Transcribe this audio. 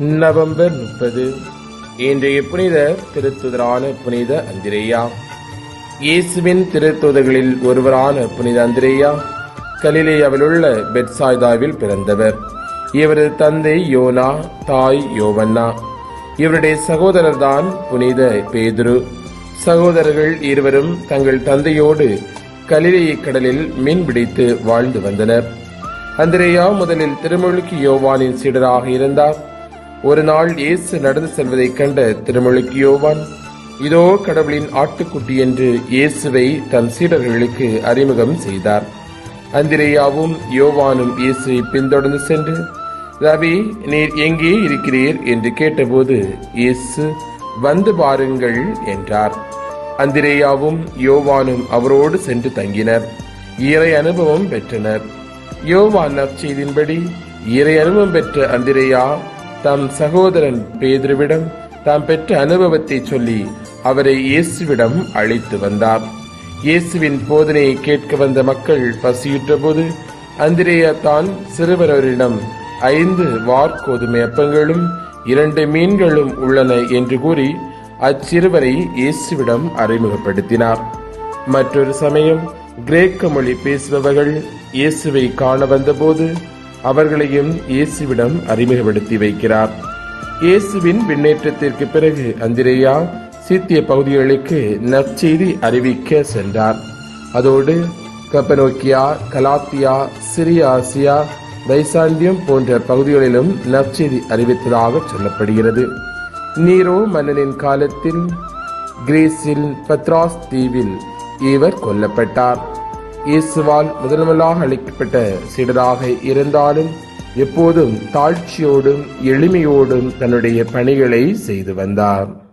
November முப்பது. இன்றைய புனித திருத்துதரான புனித அந்திரேயா. இயேசுவின் திருத்துதர்களில் ஒருவரான புனித அந்திரேயா கலிலேயாவில் உள்ள பெட்சாய்தாவில் பிறந்தவர். இவரது தந்தை யோனா தாய் யோவன்னா. இவருடைய சகோதரர்தான் புனித பேதுரு. சகோதரர்கள் இருவரும் தங்கள் தந்தையோடு கலிலேய கடலில் மீன் பிடித்து வாழ்ந்து வந்தனர். அந்திரேயா முதலில் திருமொழிக்கு யோவானின் சீடராக இருந்தார். ஒரு நாள் இயேசு நடந்து செல்வதைக் கண்ட திருமொழிக்கு யோவான் இதோ கடவுளின் ஆட்டுக்குட்டி என்று இயேசுவை தன் சீடர்களுக்கு அறிமுகம் செய்தார். அந்திரேயாவும் யோவானும் இயேசுவை பின்தொடர்ந்து சென்று ரவி நீர் எங்கே இருக்கிறீர்? என்று கேட்டபோது இயேசு வந்து பாருங்கள் என்றார். அந்திரேயாவும் யோவானும் அவரோடு சென்று தங்கினர். இறை அனுபவம் பெற்றனர். யோவான் நற்செய்தின்படி இறை அனுபவம் பெற்ற அந்திரேயா தம் சகோதரன் பேதுருவிடம் தாம் பெற்ற அனுபவத்தை சொல்லி அவரை இயேசுவிடம் அழைத்து வந்தார். இயேசுவின் போதனையை கேட்க வந்த மக்கள் பசியுற்ற போது அந்திரேயா தான் சிறுவரவரிடம் ஐந்து வார்கோதுமை அப்பங்களும் இரண்டு மீன்களும் உள்ளன என்று கூறி அச்சிறுவரை இயேசுவிடம் அறிமுகப்படுத்தினார். மற்றொரு சமயம் கிரேக்க மொழி பேசுபவர்கள் இயேசுவை காண வந்தபோது அவர்களையும் இயேசுவிடம் அறிமுகப்படுத்தி வைக்கிறார். இயேசுவின் விண்ணேற்றத்திற்கு பிறகு அந்திரேயா சீத்திய பகுதிகளுக்கு நற்செய்தி அறிவிக்க சென்றார். அதோடு கப்பனோக்கியா கலாத்தியா சிறிய ஆசியா பைசாண்டியம் போன்ற பகுதிகளிலும் நற்செய்தி அறிவித்ததாக சொல்லப்படுகிறது. நீரோ மன்னனின் காலத்தில் கிரீஸில் பத்ராஸ் தீவில் இவர் கொல்லப்பட்டார். இயேசுவால் முதன்முதலாக அளிக்கப்பட்ட சீடராக இருந்தாலும் எப்போதும் தாழ்ச்சியோடும் எளிமையோடும் தன்னுடைய பணிகளை செய்து வந்தார்.